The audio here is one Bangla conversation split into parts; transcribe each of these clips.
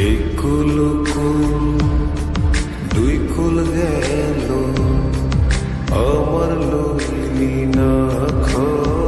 একুল কুল দুই কুল গেল আমার লইলি না খবর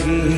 की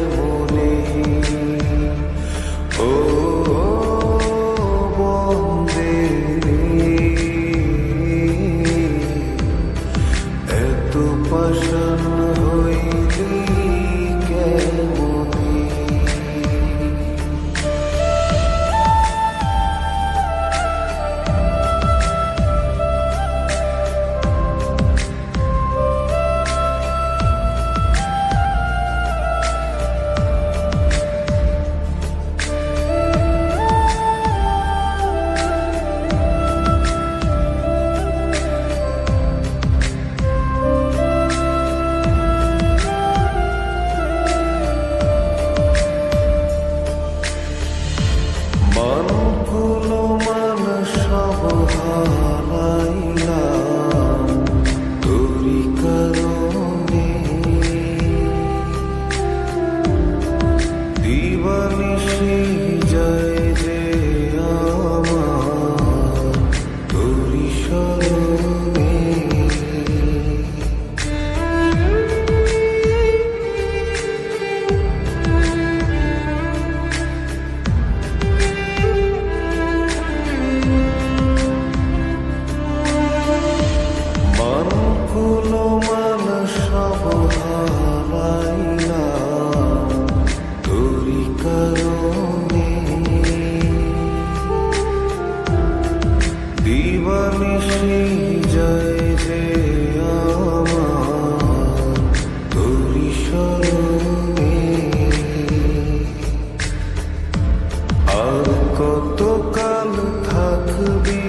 কতকাল থাকবি